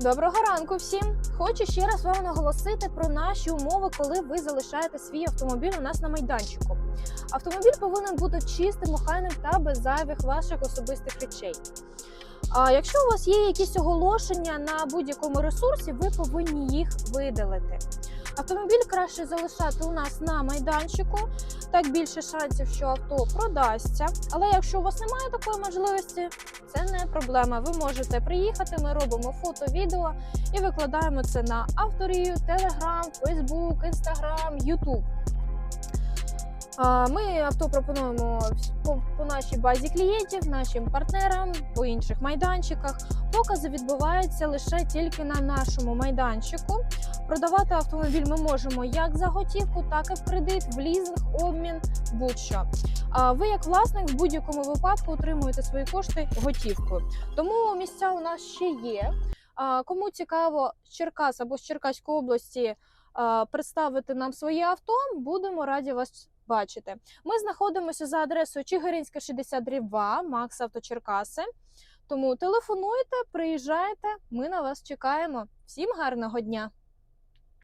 Доброго ранку всім! Хочу ще раз вам наголосити про наші умови, коли ви залишаєте свій автомобіль у нас на майданчику. Автомобіль повинен бути чистим, охайним та без зайвих ваших особистих речей. А якщо у вас є якісь оголошення на будь-якому ресурсі, ви повинні їх видалити. Автомобіль краще залишати у нас на майданчику, так більше шансів, що авто продасться. Але якщо у вас немає такої можливості, це не проблема. Ви можете приїхати, ми робимо фото, відео і викладаємо це на авторію, Телеграм, Фейсбук, Інстаграм, Ютуб. Ми авто пропонуємо по, нашій базі клієнтів, нашим партнерам, по інших майданчиках. Покази відбуваються лише тільки на нашому майданчику. Продавати автомобіль ми можемо як за готівку, так і в кредит, в лізинг, обмін, будь-що. А ви, як власник, в будь-якому випадку отримуєте свої кошти готівкою. Тому місця у нас ще є. Кому цікаво Черкас або з Черкаської області представити нам своє авто, будемо раді вас бачити. Ми знаходимося за адресою Чигиринська 60 2, Макс Авто Черкаси. Тому телефонуйте, приїжджайте, ми на вас чекаємо. Всім гарного дня!